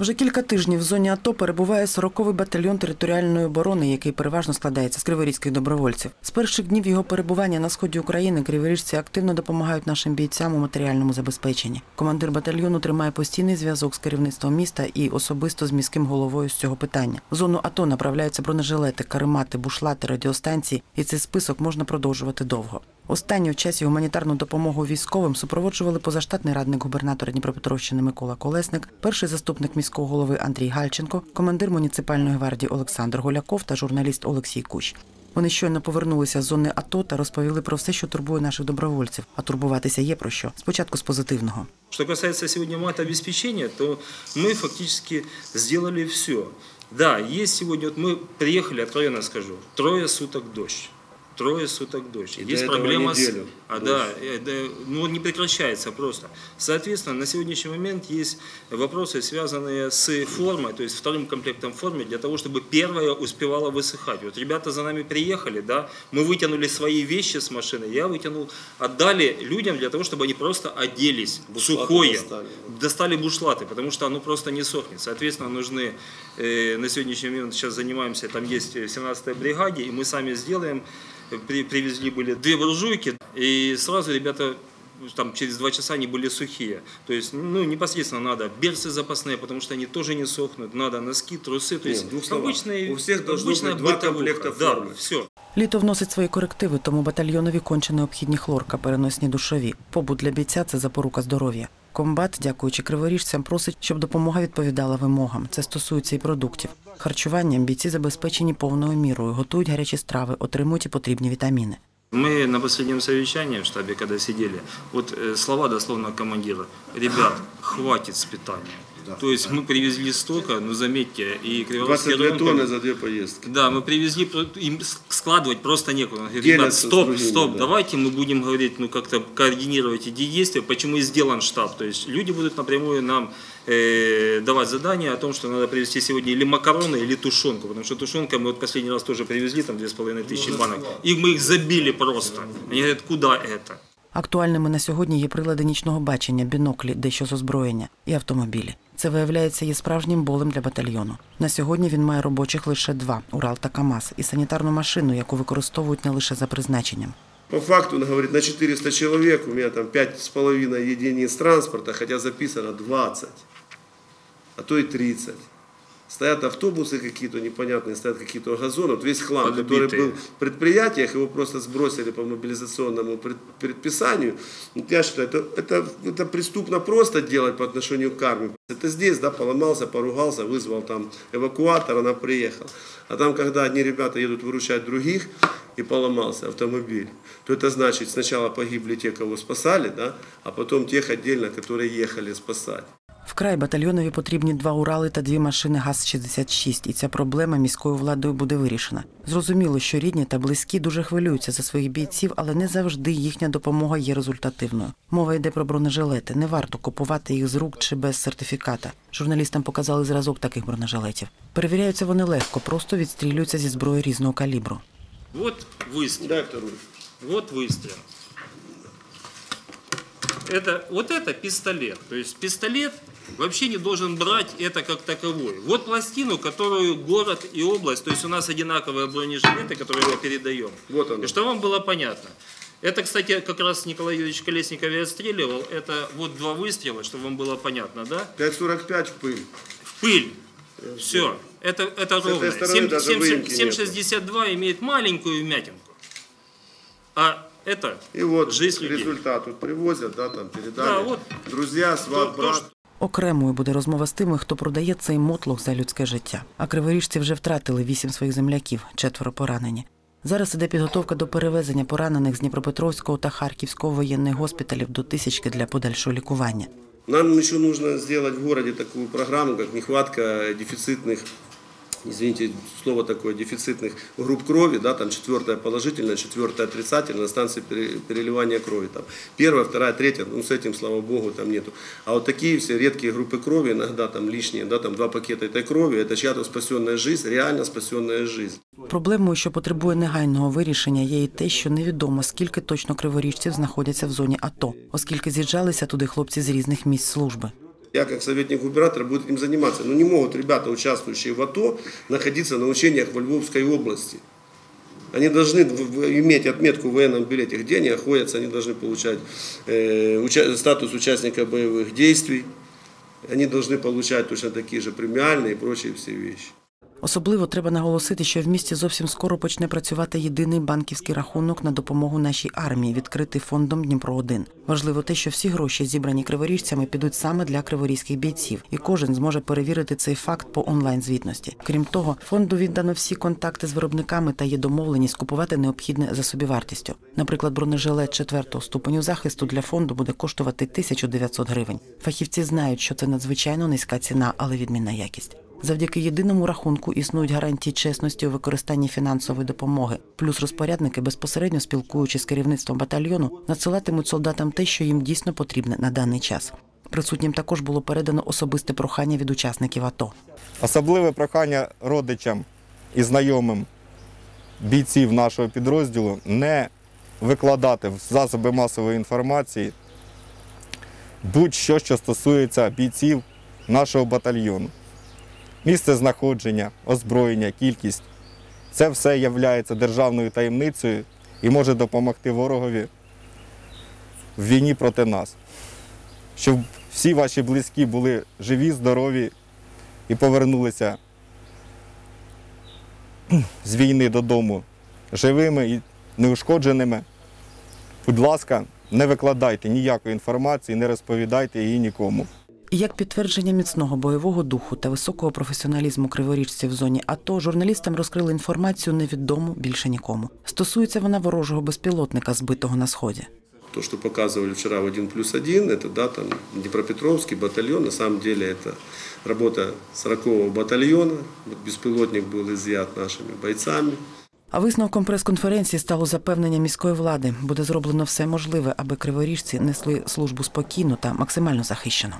Вже кілька тижнів в зоні АТО перебуває 40-й батальйон територіальної оборони, який переважно складається з криворізьких добровольців. З перших днів його перебування на сході України криворіжці активно допомагають нашим бійцям у матеріальному забезпеченні. Командир батальйону тримає постійний зв'язок з керівництвом міста і особисто з міським головою з цього питання. В зону АТО направляються бронежилети, каремати, бушлати, радіостанції, і цей список можна продовжувати довго. Останню в часі гуманітарну допомогу військовим супроводжували позаштатний радник губернатора Дніпропетровщини Микола Колесник, перший заступник міського голови Андрій Гальченко, командир муніципальної гвардії Олександр Голяков та журналіст Олексій Кущ. Вони щойно повернулися з зони АТО та розповіли про все, що турбує наших добровольців. А турбуватися є про що. Спочатку з позитивного. Что касается сегодня матобеспечения, то мы фактически сделали все. Да, есть сегодня, вот мы приехали, откровенно скажу, трое суток дождь. Трое суток дождь. И есть проблема с... А, да, э, да, ну не прекращается просто. Соответственно, на сегодняшний момент есть вопросы, связанные с формой, то есть вторым комплектом формы, для того, чтобы первая успевала высыхать. Вот ребята за нами приехали, да, мы вытянули свои вещи с машины, я вытянул, отдали людям для того, чтобы они просто оделись Бушлаты сухое достали. достали бушлаты, потому что оно просто не сохнет. Соответственно, нужны, э, на сегодняшний момент сейчас занимаемся, там есть в 17-й бригаде, и мы сами сделаем, при- привезли были две буржуйки, и сразу ребята там через два часа они были сухие. То есть, ну, непосредственно надо берцы запасные, потому что они тоже не сохнут, надо носки, трусы, то Не, есть в двух словах. обычные, У всех должно обычная быть два бытовуха. комплекта Да, формы. все. Літо вносить свої корективи, тому батальйонові конче необхідні хлорка, переносні душові. Побут для бійця це запорука здоров'я. Комбат, дякуючи криворіжцям, просить, щоб допомога відповідала вимогам. Це стосується і продуктів. Харчуванням бійці забезпечені повною мірою, готують гарячі страви, отримують і потрібні вітаміни. Мы на последнем совещании в штабе, когда сидели, вот э, слова дословно командира. Ребят, хватит с питания. То есть мы привезли столько, ну заметьте, и Криворожский 22 район... тонны за две поездки. Да, мы привезли, про- им с- складывать просто некуда. Он говорит, Делятся ребят, с стоп, другими, стоп, да. давайте мы будем говорить, ну как-то координировать эти действия, почему и сделан штаб. То есть люди будут напрямую нам э, давать задания о том, что надо привезти сегодня или макароны, или тушенку. Потому что тушенка мы вот последний раз тоже привезли, там 2500 банок, и мы их забили просто. Они говорят, куда это? Актуальними на сьогодні є прилади нічного бачення, біноклі, дещо з озброєння і автомобілі. Це виявляється є справжнім болем для батальйону. На сьогодні він має робочих лише два Урал та КАМАЗ і санітарну машину, яку використовують не лише за призначенням. По факту, он говорит, на 400 человек у меня там 5,5 единиц транспорта, хотя записано 20, а то и 30. Стоят автобусы какие-то непонятные, стоят какие-то газоны. Вот весь хлам, который Подбитые. был в предприятиях, его просто сбросили по мобилизационному пред- предписанию. Вот я считаю, это, это, это преступно просто делать по отношению к армии. Это здесь, да, поломался, поругался, вызвал там эвакуатор, она приехала. А там, когда одни ребята едут выручать других, и поломался автомобиль, то это значит, сначала погибли те, кого спасали, да, а потом тех отдельно, которые ехали спасать. Вкрай батальйонові потрібні два Урали та дві машини ГАЗ-66, і ця проблема міською владою буде вирішена. Зрозуміло, що рідні та близькі дуже хвилюються за своїх бійців, але не завжди їхня допомога є результативною. Мова йде про бронежилети. Не варто купувати їх з рук чи без сертифіката. Журналістам показали зразок таких бронежилетів. Перевіряються вони легко, просто відстрілюються зі зброї різного калібру. Вот выстрел. Дай вторую. Вот выстрел. Это, вот это пистолет. То есть пистолет вообще не должен брать это как таковой. Вот пластину, которую город и область, то есть у нас одинаковые бронежилеты, которые мы передаем. Вот оно. И что вам было понятно. Это, кстати, как раз Николай Юрьевич Колесников и отстреливал. Это вот два выстрела, чтобы вам было понятно, да? 5,45 в пыль. В пыль. Все. Это, это этой ровно. стороны Семь- даже семь- выемки семь- нету. 7,62 имеет маленькую вмятинку. А это И вот жизнь людей. результат. Вот привозят, да, там передали. Да, вот. Друзья, сват, То- то, брат. что- Окремою буде розмова з тими, хто продає цей мотлох за людське життя. А криворіжці вже втратили вісім своїх земляків, четверо поранені. Зараз іде підготовка до перевезення поранених з Дніпропетровського та Харківського воєнних госпіталів до тисячки для подальшого лікування. Нам еще потрібно зробити в місті таку програму, як нехватка дефицитных извините, слово такое, дефицитных групп крови, да, там четвертая положительная, четвертая отрицательная на станции пере- переливания крови. Там. Первая, вторая, третья, ну с этим, слава богу, там нету. А вот такие все редкие группы крови, иногда там лишние, да, там два пакета этой крови, это чья-то спасенная жизнь, реально спасенная жизнь. Проблемою, що потребує негайного вирішення, є і те, що невідомо, скільки точно криворіжців знаходяться в зоні АТО, оскільки з'їжджалися туди хлопці з різних місць служби. Я как советник губернатора буду этим заниматься. Но не могут ребята, участвующие в АТО, находиться на учениях в Львовской области. Они должны иметь отметку в военном билете, где они находятся, они должны получать э, уча- статус участника боевых действий, они должны получать точно такие же премиальные и прочие все вещи. Особливо треба наголосити, що в місті зовсім скоро почне працювати єдиний банківський рахунок на допомогу нашій армії, відкритий фондом Дніпро 1 Важливо те, що всі гроші, зібрані криворіжцями, підуть саме для криворізьких бійців, і кожен зможе перевірити цей факт по онлайн звітності. Крім того, фонду віддано всі контакти з виробниками та є домовленість купувати необхідне за собівартістю. Наприклад, бронежилет четвертого ступеню захисту для фонду буде коштувати 1900 гривень. Фахівці знають, що це надзвичайно низька ціна, але відмінна якість. Завдяки єдиному рахунку існують гарантії чесності у використанні фінансової допомоги. Плюс розпорядники, безпосередньо спілкуючись з керівництвом батальйону, надсилатимуть солдатам те, що їм дійсно потрібне на даний час. Присутнім також було передано особисте прохання від учасників АТО. Особливе прохання родичам і знайомим бійців нашого підрозділу не викладати в засоби масової інформації будь-що, що стосується бійців нашого батальйону. Місце знаходження, озброєння, кількість це все є державною таємницею і може допомогти ворогові в війні проти нас. Щоб всі ваші близькі були живі, здорові і повернулися з війни додому живими і неушкодженими. Будь ласка, не викладайте ніякої інформації, не розповідайте її нікому. І як підтвердження міцного бойового духу та високого професіоналізму криворіжців в зоні АТО, журналістам розкрили інформацію невідому більше нікому. Стосується вона ворожого безпілотника, збитого на сході. То, что показывали вчера в 1 плюс 1, это да, там Днепропетровский батальон, на самом деле это работа 40-го батальона. Вот беспилотник был изъят нашими бойцами. А висновком прес-конференції стало запевнення міської влади. Буде зроблено все можливе, аби криворіжці несли службу спокійно та максимально захищено.